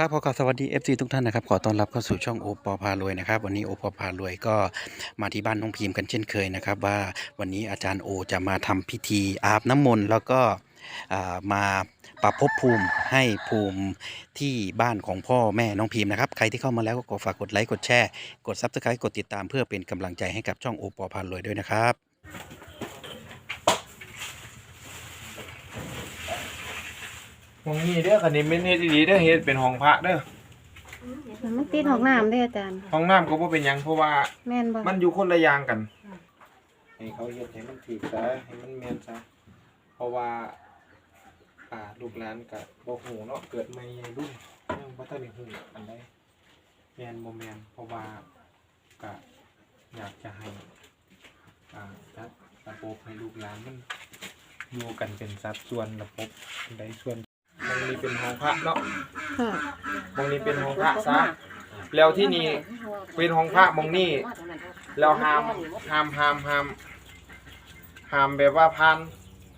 ครับขอกราบสวัสดี FC ทุกท่านนะครับขอต้อนรับเข้าสู่ช่องโอปอพารวยนะครับวันนี้โอปอพารวยก็มาที่บ้านน้องพิมพ์กันเช่นเคยนะครับว่าวันนี้อาจารย์โอจะมาทำพิธีอาบน้ำมนต์แล้วก็มาปรับภพภูมิให้ภูมิที่บ้านของพ่อแม่น้องพิมพ์นะครับใครที่เข้ามาแล้วก็ฝากกดไลค์กดแชร์กด Subscribe กดติดตามเพื่อเป็นกำลังใจให้กับช่องโอปอพารวยด้วยนะครับ ห้องนี้เด้อคันนี้เป็นเฮ็ดดีๆเด้อเฮ็ดเป็นห้องพระเด้อมันติดหอกน้ำได้ออาจารย์ ห้องน้ำก็บ่เป็นหยังเพราะว่าแม่นบ่มันอยู่คนละอย่างกันให้เขาเฮ็ดให้มันถูกซะให้มันแม่นซะเพราะว่าอ่าลูกหลานก็บ่ฮู้เนาะเกิดใหม่รุ่นยังบ่ทันได้ฮู้อันใดแม่นบ่แม่นเพราะว่าก็อยากจะให้อ่าจัดระบบให้ลูกหลานมันอยู่กันเป็นสัดส่วนระบบอันใดส่วน ตรงนี้เป็นห้องพระเนาะค่ะมองนี้เป็นห้องพระซะแล้วที่นี่เป็นห้องพระมองนี่แล้วห้ามห้ามห้ามห้ามห้ามแบบว่าพัน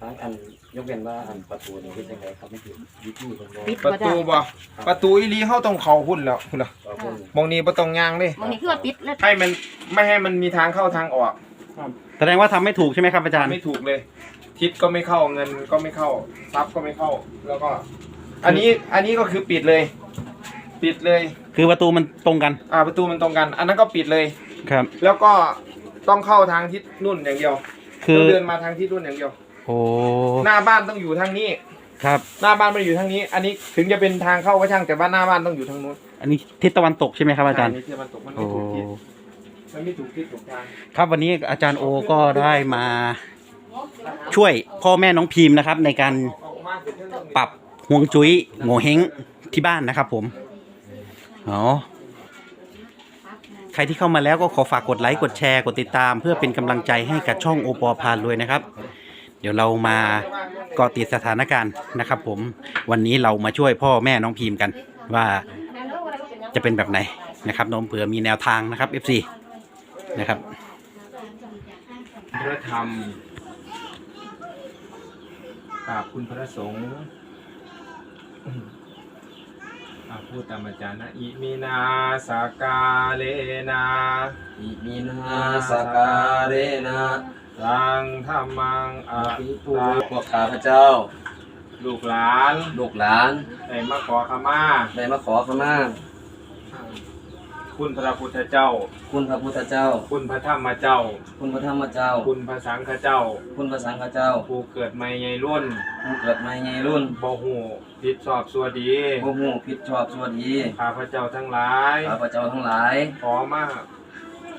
ทางอันยกเว้นว่าอันประตูนี่เป็นยังไงครับไม่ถึงวิธีของเราประตูบ่ประตูอีหลีเฮาต้องเข้าหุ่นแล้วพุ่นล่ะเราคนมองนี้บ่ต้องย่างเด้มันนี่คือว่าปิดแล้วให้มันไม่ให้มันมีทางเข้าทางออก แสดงว่าทำไม่ถูกใช่ไหมครับอาจารย์ ไม่ถูกเลย ทิศก็ไม่เข้าเงินก็ไม่เข้าทรัพย์ก็ไม่เข้า แล้วก็ อันนี้อันนี้ก็คือปิดเลย ปิดเลย คือประตูมันตรงกัน อ่าประตูมันตรงกัน อันนั้นก็ปิดเลย ครับ แล้วก็ต้องเข้าทางทิศนู่นอย่างเดียวคือ ต้องเดินมาทางทิศนู่นอย่างเดียว โอ้หน้าบ้านต้องอยู่ทางนี้ ครับ หน้าบ้านไม่ได้อยู่ทางนี้ อันนี้ถึงจะเป็นทางเข้าก็ช่างแต่ว่าหน้าบ้านต้องอยู่ทางนู้นอันนี้ทิศตะวันตกใช่ไหมครับอาจารย์นนี้ที่มันตกมันโอ้ ไม่ถูกทิศมันไม่ถูกทิศถูกทาง ครับวันนี้อาจารย์โอก็ได้มาช่วยพ่อแม่น้องพิมพ์นะครับ ในการออกมาเป็นเรื่องปรับ ห่วงจุ้ยโงเฮงที่บ้านนะครับผมอ๋อใครที่เข้ามาแล้วก็ขอฝากกดไลค์กดแชร์กดติดตาม เพื่อเป็นกำลังใจให้กับช่องโอปอพารวยนะครับ เดี๋ยวเรามาเกาะติดสถานการณ์นะครับผมวันนี้เรามาช่วยพ่อแม่น้องพิมพ์กันว่าจะเป็นแบบไหนนะครับน้องเผื่อมีแนวทางนะครับ FC นะครับพระธรรมกราบคุณพระสงฆ์ อ่าพูดตามอาจารย์นะอิมินาสากาเลนาอิมินาสกาเรนะสังธรรมังอะปิตุตาพวกข้าพเจ้า ลูกหลานลูกหลานได้มาขอขมาได้มาขอขมา คุณพระพุทธเจ้า คุณพระพุทธเจ้า คุณพระธรรมเจ้า คุณพระธรรมเจ้า คุณพระสังฆเจ้า คุณพระสังฆเจ้า ผู้เกิดใหม่ใหญ่รุ่น ผู้เกิดใหม่ในรุ่นบ่หูผิดชอบสัวดีผู้หูผิดชอบชั่วดี ข้าพระเจ้าทั้งหลาย ข้าพเจ้าทั้งหลาย ขอมา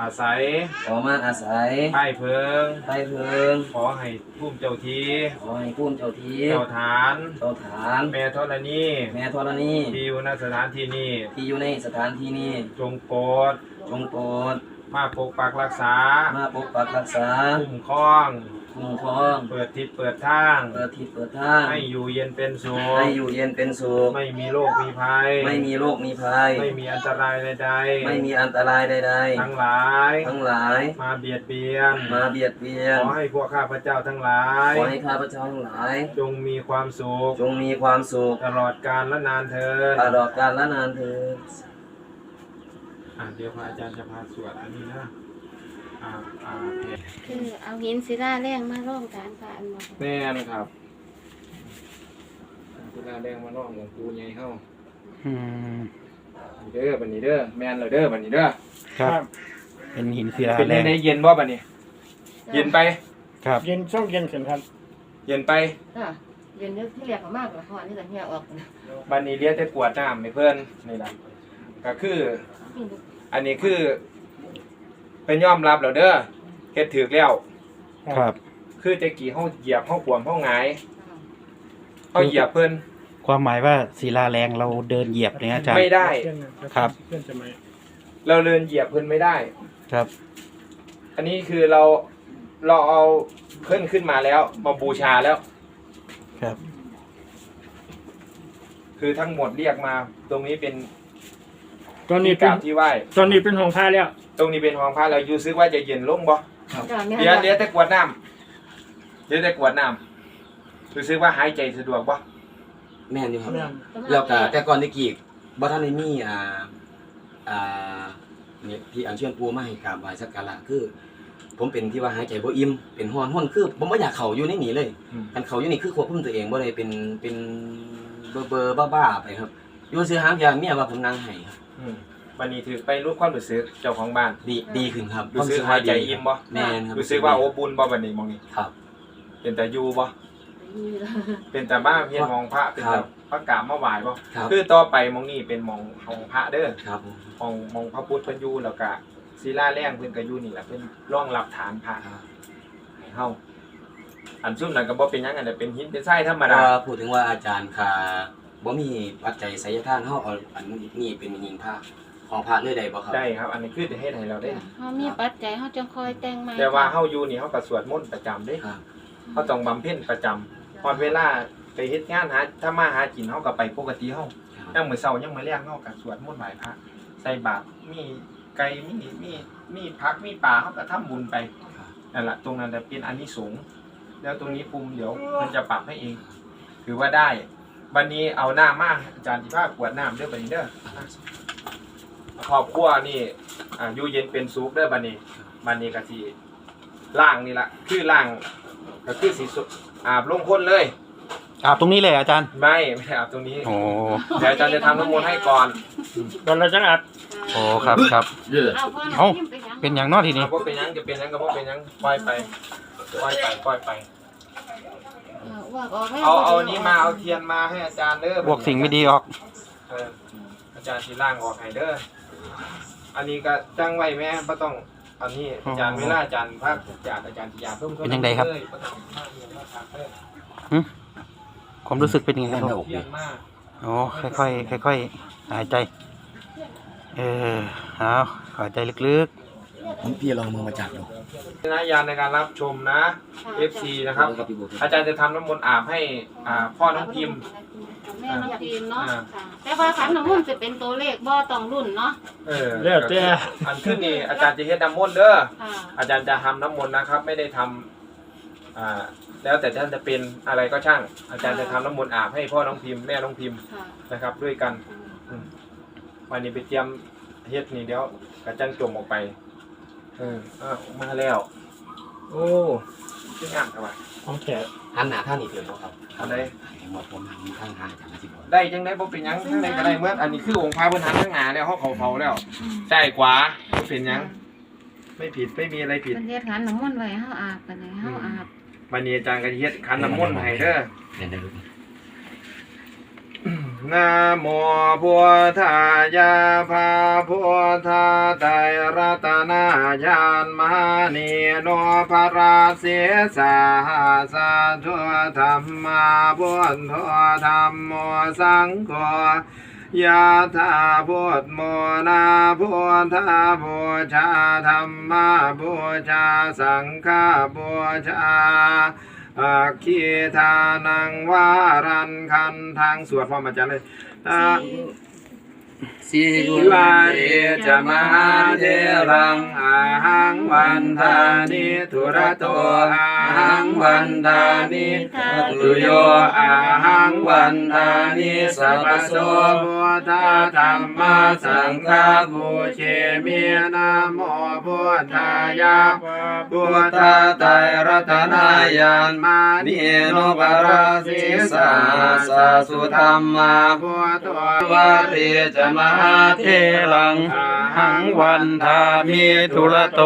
อาศัยขอมาอาศัยใต้เพิง ใต้เพิง ขอให้ภูมิเจ้าทีขอให้พุ่มเจ้าทีเจ้าฐานเจ้าฐาน แม่ธรณีแม่ธรณีที่อยู่ณสถานที่นี้ที่อยู่ในสถานที่นี้จงโปรดจงโปรดมาปกปักรักษา มาปกปักรักษา คุ้มครอง คุ้มครองเปิดทิศเปิดทาง เปิดทิศเปิดทาง ให้อยู่เย็นเป็นสุขให้อยู่เย็นเป็นสุข ไม่มีโรคมีภัย ไม่มีโรคมีภัย ไม่มีอันตรายใดๆ ไม่มีอันตรายใดทั้งหลายๆทั้งหลาย มาเบียดเบียน มาเบียดเบียน ขอให้พวกข้าพเจ้าทั้งหลาย ขอให้ข้าพเจ้าทั้งหลาย จงมีความสุข จงมีความสุข ตลอดกาลและนานเทินตลอดกาลและนานเถิดอ่าเดี๋ยวพระอาจารย์จะพาสวดอันนี้นะอ่าอ่าเพจ คือเอาหินศิลาแรงมาร่องการพระอันบ่แม่นะครับคุณอาแดงมาน้องหลวงปู่ใหญ่เฮาอืมนี่เด้อบัดนี้เด้อแม่นเลยเด้อบัดนี้เด้อครับ เป็นหินศิลาเป็นแรยังงไงเย็นบ่บัดนี้ เย็นไป ครับ เย็นช่วงเย็นขึ้นครับ เย็นไปค่ะเย็นเนื้อที่เรียกเขามากกว่าหอนนี่แต่เหี่ยออกนะบัดนี้เรียกแต่กวดน้ำให้เพิ่นนี่ล่ะก็คือ อันนี้คือ เป็นยอมรับแล้วเด้อเฮ็ดถูกแล้ว ครับ คือแต่กี้เฮาเหยียบเฮาขวมเฮาหงายเฮาเหยียบเพิ่น ความหมายว่าศิลาแรงเราเดินเหยียบเนี่ยอาจารย์ ไม่ได้เพื่อนนะครับครับ เพื่อนจะไหมเราเดินเหยียบเพิ่นไม่ได้ ครับ อันนี้คือเราเราเอาเพิ่นขึ้นมาแล้วมาบูชาแล้ว ครับ คือทั้งหมดเรียกมา ตรงนี้เป็นตอนนี้ที่กเป็นราบที่ไหว้ ตอนนี้เป็นของผ้าแล้ว ตรงนี้เป็นห้องพระเราอยู่ซึกว่าจะเย็นลงบ่จ้ะแม่เดี๋ยวเดี๋ยวแต่กวดน้ำเดี๋ยวแต่กวดน้ำรู้สึกว่าหายใจสะดวกบ่แม่นอยู่ครับแม่นแล้วก็แต่ก่อนตะกี้บ่ทันได้มีอ่าอ่าเนี่ยที่อัญเชิญปู่มาให้กราบไหว้สักการะคือ ผมเป็นที่ว่าหายใจบ่อิ่มเป็นฮ้อนฮ้อนคือผมบ่อยากเข้าอยู่ในนี้เลยอืม คันเข้าอยู่นี่คือควบคุมตัวเองบ่ได้เป็นเป็นเบอร์เบอร์บ้าๆไปครับอยู่ซื้อหางยาเมียว่าผมนั่งให้ครับ อืม วันนี้ถือไปรู้ความรู้สึกเจ้าของบ้านดีดีขึ้นครับรู้สึกหายใจอิ่มบ่แม่นครับรู้สึกว่าโอบอุ่นบ่บัดนี้มองนี่ครับ เป็นแต่อยู่บ่นี่ล่ะเป็นแต่บ้าเพียนมองพระเป็นแต่พระกราบมาไหว้บ่ครับคือต่อไปมองนี่เป็นมองของพระเด้อครับผมมองมองพระพุทธเพิ่นอยู่แล้วก็ศิลาแรงเพิ่นก็อยู่นี่แหละเพิ่นรองรับฐานพระครับให้เฮาอันซุ่มนั้นก็บ่เป็นหยังอันนั้นเป็นหินเป็นทรายธรรมดาว่าพูดถึงว่าอาจารย์ค่ะบ่มีปัจจัยไสยทานเฮาเอาอันนี้เป็นหิงพระ ของพระเลยได้บ่ครับได้ครับ อันนี้คือจะเฮ็ดให้เราได้ เฮามีปัจจัยเฮาจังคอยแต่งใหม่แต่ว่าเฮาอยู่นี่เฮาก็สวดมนต์ประจำเด้ครับ เฮาต้องบำเพ็ญประจำพอดเวลาไปเฮ็ดงานหาถ้ามาหากินเฮาก็ไปปกติเฮาครับยังมื้อเช้ายังมื้อแลงเฮาก็สวดมนต์ไหว้พระใส่บาตรมีไก่มีมีมีผักมีปลาเฮาก็ทำบุญไปนั่นล่ะตรงนั้นจะเป็นอานิสงส์แล้วตรงนี้ปุ่มเดี๋ยวมันจะปรับให้เองถือว่าได้ วันนี้เอาหน้ามาอาจารย์ที่ภาคกวดน้ำเด้อบัดนี้เด้อ ครอบครัวนี่อ่าอยู่เย็นเป็นสุขเด้อบัดนี้บัดนี้ก็สิล่างนี่ล่ะคือล่างก็คือสิสุอาบลงพ้นเลย อาบตรงนี้เลยอาจารย์ ไม่ไม่ได้อาบตรงนี้โอ้เดี๋ยวอาจารย์จะทำน้ำมนต์ให้ก่อนตอนเราจังอัดโอ้ครับครับ เอาพ่อเอ้าน้ำจิ้มไปยังเป็นอย่างเนอทีนี้ เอาว่าเป็นหยังจะเป็นหยังก็ว่าเป็นหยังปล่อยไปปล่อยไปปล่อยไป เออว่าออกให้เอาเอาอันนี้มาเอาเทียนมาให้อาจารย์เด้อบวกสิ่งไม่ดีออก เอออาจารย์ทีล่างออกให้เด้อ อันนี้ก็จังไว้แม่บ่ต้อง อันนี้อาจารย์เวลาอาจารย์ภาคอาจารย์อาจารย์ที่ยาเพิ่มเป็นจังใดครับเลยบ่ต้องภาคเรียนภาคเด้อความรู้สึกเป็นยังไงครับเทียนมากโอ้ค่อยๆค่อยๆหายใจ เออเอาหายใจลึกพี่ลองมือมาจับดูนะยานในการรับชมนะ FC นะครับครับพี่บุ๊คอาจารย์จะทำน้ำมนต์อาบให้อ่าพ่อน้องพิมพ์ แม่น้องพิมพ์เนาะอ่าค่ะแต่ว่าขันน้ำมันต์จะเป็นตัวเลขบ่ต้องรุ่นเนาะเออแล้วแต่ อันขึ้นนี่อาจารย์จะเฮ็ดน้ำมนต์เด้อค่ะอาจารย์จะทำน้ำมนต์นะครับ ไม่ได้ทำอ่าแล้วแต่ท่านจะเป็นอะไรก็ช่าง อาจารย์จะทำน้ำมนต์อาบให้พ่อน้องพิมพ์แม่น้องพิมพ์ค่ะนะครับ ด้วยกันวันนี้ไปเตรียมเฮ็ดนี่เดี๋ยวกระจังจมออกไปเอออ้าวมาแล้ว โอ้ ที่งามครับของแขกหันหน้าท่านนี่เถิดบ่ครับอันใดหมดผมหันข้างหาอาจารย์สิบ่ได้จังได้บ่เป็นหยังทั้งใดก็ได้เมื่ออันนี้คือองค์พระพื้นฐานทั้งหนาแล้วเขาเขาเขาแล้วใช่กว่าบ่เป็นหยัง ไม่ผิดไม่มีอะไรผิดเป็นเฮ็ดขันน้ำมันต์ไว้เฮาอาบกันเลยเฮาอาบวันนี้อาจารย์ก็สิเฮ็ดขันน้ำมนต์ให้เด้อ เรียนได้ลูก นะโมพุทธายาภาพุทธาไตรรัตนายานมานีโนภราเสสาสาธุธรรมาพุทธธรรมโมสังโฆยาธาพุทโมนาพุทธาบูชาธรรมาบูชาสังฆาบูชา อาคีทานังวารันคันทางสวดพร้อมอาจารย์เลย สิวาเรจะมาเทรังอาหังวันทานิทุระโตอาหังวันทานิตุโยอาหังวันทานิสัพพโสพุทธาธรรมสังฆบูเชมีนะโมพุทธายาพุทธาไตรรัตนายานมานิโนปราสิสาสสุธรรมาพุทธวาเรจมหาเทรังหังวันทามิทุระโต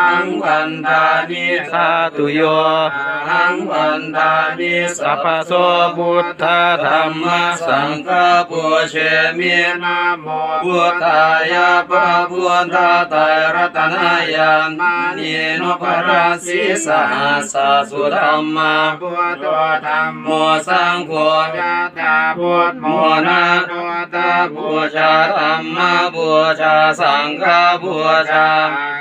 หังวันทานิสาตุโยหังวันทานิสัพพโสพุทธธรรมสังฆปุเชมินะโมพุทธายาปะพุทธาไตรรัตนายานานิโนปราสิสาสาสุธรรมาพุทธธรรมโมสังโฆยะตาพุทโมนาพุบูชาธรรมบูชาสังฆบูชา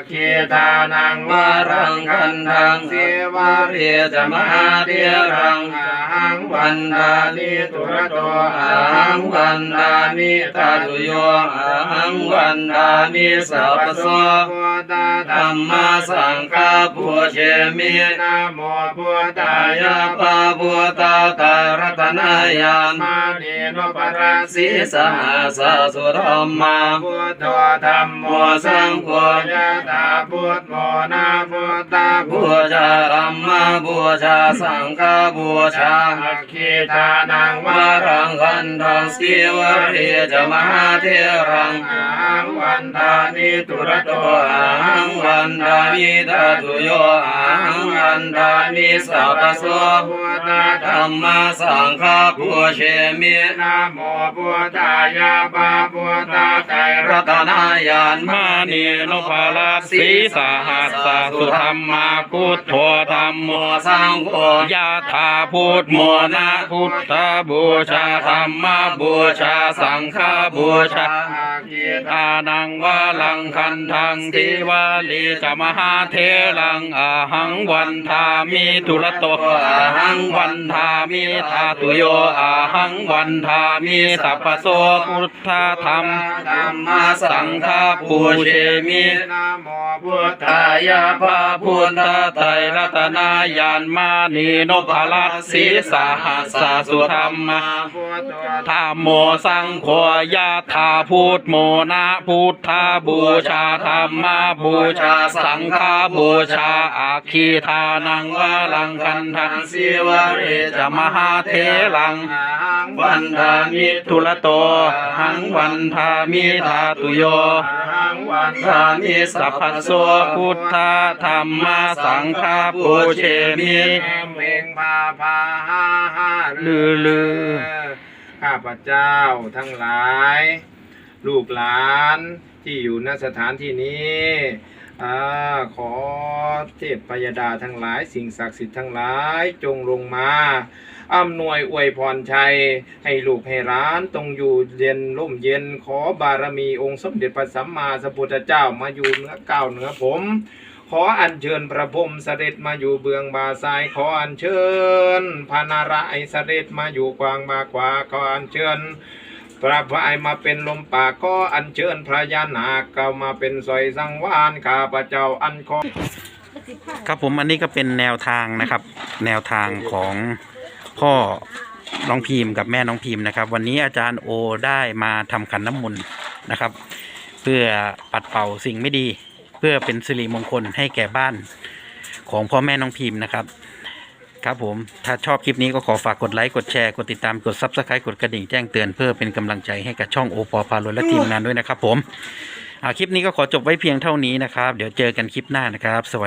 คีตานังวารังคันทังสิวาเรียจะมาเดียรังอาหังวันดาลิตุระโตอาหังวันดามิตาตุโยอะหังวันดามิสัพพโสพุทธาธัมมสังฆาปุเชมินะโมพุทธายาปาพุทธาตารัตนายามานีโนปราสิสีสหัสสุธรรมาพุทโธธรรมโมสังโฆยะถาพุทโมนาพุทธาบูชารัมบูชาสังฆาบูชาธักขีทานังวารังคันทังสีวรีจะมหาเทรังอังวันทานิตุระโตอังวันดามิตาตุโยอังวันดามิสัพพะโสพุทธาธรรมสังฆาบูเชมินะโมพุทธายะปาพุทธาไตรัตนายานมานีโนภาลาสีสหัสสสุธรรมาพุทโธธรรมโมสังโฆยาธาพุทธโมนะพุทธบูชาธรรมบูชาสังฆบูชาอาคิตานังวาลังคันทังทิวาลีจะมหาเทรังอาหังวันทามิทุระโตอาหังวันทามิทาตุโยอาหังวันทามิสัพพะโสพุทธธรรมธัมมาสังฆาบูเชมินะโมพุทธาตายาภาพุทธไตรรัตนายานมานีโนภาลัสสีสหัสสะสุธรรมาพุทโธธรรมโมสังโฆยาธาพุทธโมนะพุทธาบูชาธรรมาบูชาสังฆาบูชาอาคีทานังวาลังคันทังสีวะเรจะมหาเทลังอาหังวันทามิทุระโตหังวันทามิทาตุโยอาหังวันทามิสัพพะโสพุทธาธรรมาสังฆาปูเชมิเมงพาพาหาหาลือลือข้าพเจ้าทั้งหลาย ลูกหลานที่อยู่ณสถานที่นี้ อาขอเทพพยดาทั้งหลาย สิ่งศักดิ์สิทธิ์ทั้งหลายจงลงมาอำนวยอวยพรชัย ให้ลูกให้ร้านตรงอยู่เย็นร่มเย็นขอบารมีองค์สมเด็จพระสัมมาสัมพุทธเจ้ามาอยู่เหนือก้าวเหนือผม ขออัญเชิญพระพรหมเสด็จมาอยู่เบื้องบาซ้ายขออัญเชิญพระนารายณ์เสด็จมาอยู่กวางบาขวาขออัญเชิญ พระพายมาเป็นลมปากก็อัญเชิญพระยานาเข้ามาเป็นสอยสังวานข้าพระเจ้าอันขอครับผมอันนี้ก็เป็นแนวทางนะครับ แนวทางของพ่อน้องพิมพ์กับแม่น้องพิมพ์นะครับ วันนี้อาจารย์โอได้มาทำขันน้ำมนต์นะครับ เพื่อปัดเป่าสิ่งไม่ดี เพื่อเป็นสิริมงคลให้แก่บ้านของพ่อแม่น้องพิมพ์นะครับ ครับผม ถ้าชอบคลิปนี้ก็ขอฝากกดไลค์ กดแชร์ กดติดตาม กดซับสไครต์กดกระดิ่งแจ้งเตือนเพื่อเป็นกำลังใจให้กับช่องโอปอพารวยและทีมงานด้วยนะครับผมอ่าคลิปนี้ก็ขอจบไว้เพียงเท่านี้นะครับ เดี๋ยวเจอกันคลิปหน้านะครับ สวัสดี